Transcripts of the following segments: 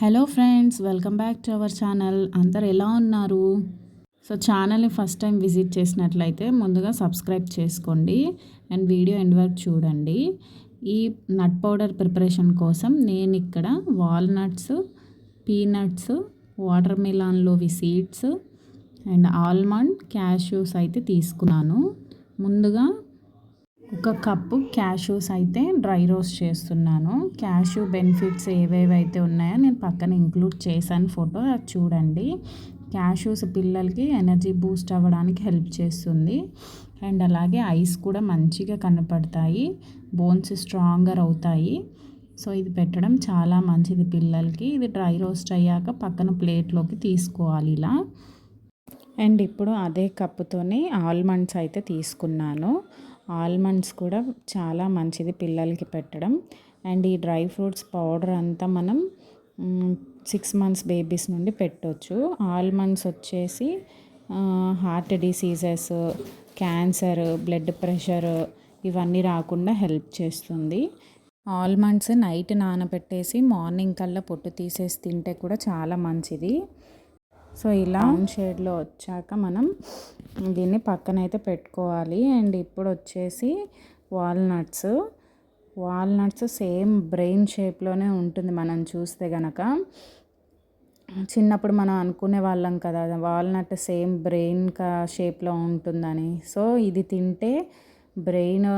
Hello friends welcome back to our channel అందరు ఎలా ఉన్నారు? సో ఛానల్ని ఫస్ట్ టైం విజిట్ చేసినట్లయితే ముందుగా సబ్స్క్రైబ్ చేసుకోండి అండ్ వీడియో ఎండ్ వరకు చూడండి. ఈ నట్ పౌడర్ ప్రిపరేషన్ కోసం నేను ఇక్కడ వాల్నట్స్ పీనట్స్ వాటర్ మిలాన్లోవి సీడ్స్ అండ్ ఆల్మండ్ క్యాష్యూస్ అయితే తీసుకున్నాను. ముందుగా ఒక కప్పు క్యాష్యూస్ అయితే డ్రై రోస్ట్ చేస్తున్నాను. క్యాష్యూ బెనిఫిట్స్ ఏవేవైతే ఉన్నాయో నేను పక్కన ఇంక్లూడ్ చేశాను ఫోటో. అది చూడండి. క్యాష్యూస్ పిల్లలకి ఎనర్జీ బూస్ట్ అవ్వడానికి హెల్ప్ చేస్తుంది. అండ్ అలాగే ఐస్ కూడా మంచిగా కనపడతాయి. బోన్స్ స్ట్రాంగర్ అవుతాయి. సో ఇది పెట్టడం చాలా మంచిది పిల్లలకి. ఇది డ్రై రోస్ట్ అయ్యాక పక్కన ప్లేట్లోకి తీసుకోవాలి ఇలా. అండ్ ఇప్పుడు అదే కప్పుతోనే ఆల్మండ్స్ అయితే తీసుకున్నాను. ఆల్మండ్స్ కూడా చాలా మంచిది పిల్లలకి పెట్టడం. అండ్ ఈ డ్రై ఫ్రూట్స్ పౌడర్ అంతా మనం సిక్స్ మంత్స్ బేబీస్ నుండి పెట్టవచ్చు ఆల్మండ్స్ వచ్చేసి heart diseases cancer blood pressure ఇవన్నీ రాకుండా హెల్ప్ చేస్తుంది. ఆల్మండ్స్ నైట్ నానబెట్టేసి మార్నింగ్ కల్లా పొట్టు తీసేసి తింటే కూడా చాలా మంచిది. సో ఇలా షేడ్లో వచ్చాక మనం దీన్ని పక్కన అయితే పెట్టుకోవాలి. అండ్ ఇప్పుడు వచ్చేసి వాల్నట్స్. వాల్నట్స్ సేమ్ బ్రెయిన్ షేప్లోనే ఉంటుంది మనం చూస్తే గనక. చిన్నప్పుడు మనం అనుకునే వాళ్ళం కదా వాల్నట్ సేమ్ బ్రెయిన్ కా షేప్లో ఉంటుందని. సో ఇది తింటే బ్రెయిన్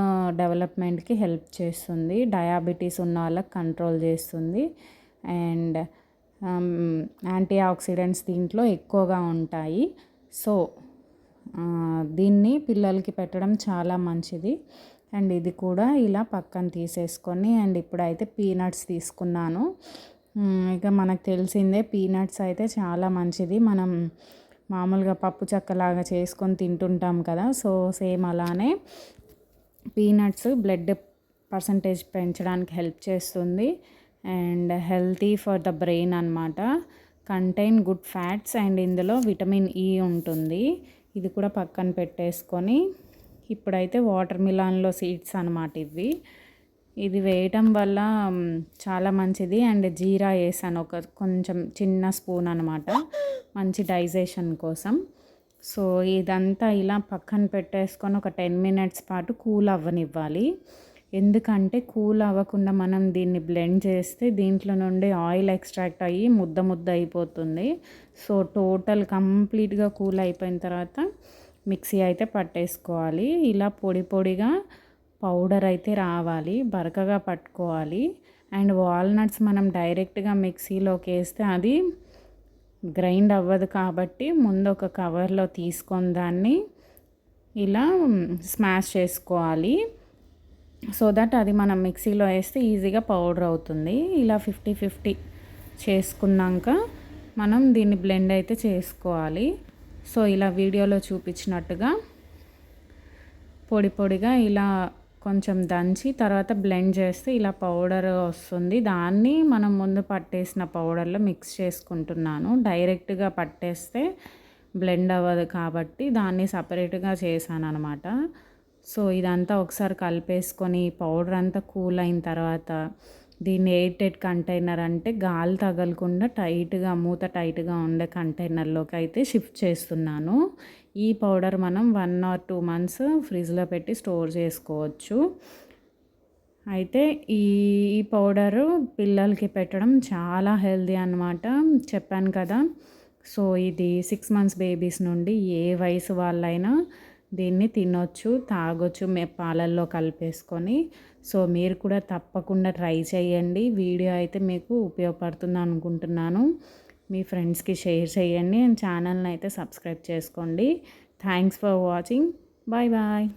డెవలప్మెంట్కి హెల్ప్ చేస్తుంది డయాబెటీస్ ఉన్న వాళ్ళకి కంట్రోల్ చేస్తుంది. అండ్ యాంటీ ఆక్సిడెంట్స్ దీంట్లో ఎక్కువగా ఉంటాయి. సో దీన్ని పిల్లలకి పెట్టడం చాలా మంచిది. అండ్ ఇది కూడా ఇలా పక్కన తీసేసుకొని అండ్ ఇప్పుడైతే పీనట్స్ తీసుకున్నాను. ఇక మనకు తెలిసిందే పీనట్స్ అయితే చాలా మంచిది. మనం మామూలుగా పప్పు చెక్కలాగా చేసుకొని తింటుంటాం కదా సో సేమ్ అలానే పీనట్స్ బ్లడ్ పర్సంటేజ్ పెంచడానికి హెల్ప్ చేస్తుంది. And healthy for the brain అనమాట కంటైన్ గుడ్ ఫ్యాట్స్ అండ్ ఇందులో విటమిన్ ఈ ఉంటుంది. ఇది కూడా పక్కన పెట్టేసుకొని ఇప్పుడైతే వాటర్ మిలాన్లో సీడ్స్ అనమాట ఇవి. ఇది వేయటం వల్ల చాలా మంచిది. అండ్ జీరా వేసాను ఒక కొంచెం చిన్న స్పూన్ అనమాట మంచి డైజెషన్ కోసం. సో ఇదంతా ఇలా పక్కన పెట్టేసుకొని ఒక టెన్ మినిట్స్ పాటు కూల్ అవ్వనివ్వాలి. ఎందుకంటే కూల్ అవ్వకుండా మనం దీన్ని బ్లెండ్ చేస్తే దీంట్లో నుండి ఆయిల్ ఎక్స్ట్రాక్ట్ అయ్యి ముద్ద ముద్ద అయిపోతుంది. సో టోటల్ కంప్లీట్గా కూల్ అయిపోయిన తర్వాత మిక్సీ అయితే పట్టేసుకోవాలి. ఇలా పొడి పొడిగా పౌడర్ అయితే రావాలి బరకగా పట్టుకోవాలి. అండ్ వాల్నట్స్ మనం డైరెక్ట్గా మిక్సీలోకి వేస్తే అది గ్రైండ్ అవ్వదు కాబట్టి ముందు ఒక కవర్లో తీసుకొని దాన్ని ఇలా స్మాష్ చేసుకోవాలి. సో దట్ అది మనం మిక్సీలో వేస్తే ఈజీగా పౌడర్ అవుతుంది. ఇలా ఫిఫ్టీ ఫిఫ్టీ చేసుకున్నాక మనం దీన్ని బ్లెండ్ అయితే చేసుకోవాలి. సో ఇలా వీడియోలో చూపించినట్టుగా పొడి పొడిగా ఇలా కొంచెం దంచి తర్వాత బ్లెండ్ చేస్తే ఇలా పౌడర్ వస్తుంది. దాన్ని మనం ముందు పట్టేసిన పౌడర్లో మిక్స్ చేసుకుంటున్నాను. డైరెక్ట్గా పట్టేస్తే బ్లెండ్ అవ్వదు కాబట్టి దాన్ని సపరేట్గా చేశాను అనమాట సో ఇదంతా ఒకసారి కలిపేసుకొని పౌడర్ అంతా కూల్ అయిన తర్వాత దీన్ని ఎయిటెడ్ కంటైనర్ అంటే గాలి తగలకుండా టైట్గా మూత టైట్గా ఉండే కంటైనర్లోకి అయితే షిఫ్ట్ చేస్తున్నాను. ఈ పౌడర్ మనం వన్ ఆర్ టూ మంత్స్ ఫ్రిడ్జ్లో పెట్టి స్టోర్ చేసుకోవచ్చు. అయితే ఈ పౌడరు పిల్లలకి పెట్టడం చాలా హెల్దీ అనమాట చెప్పాను కదా. సో ఇది సిక్స్ మంత్స్ బేబీస్ నుండి ఏ వయసు వాళ్ళైనా దీన్ని తినొచ్చు తాగొచ్చు మే పాలల్లో కలిపేసుకొని. సో మీరు కూడా తప్పకుండా ట్రై చేయండి. వీడియో అయితే మీకు ఉపయోగపడుతుంది అనుకుంటున్నాను. మీ ఫ్రెండ్స్కి షేర్ చేయండి. అండ్ ఛానల్ని అయితే సబ్స్క్రైబ్ చేసుకోండి. Thanks for watching. Bye bye.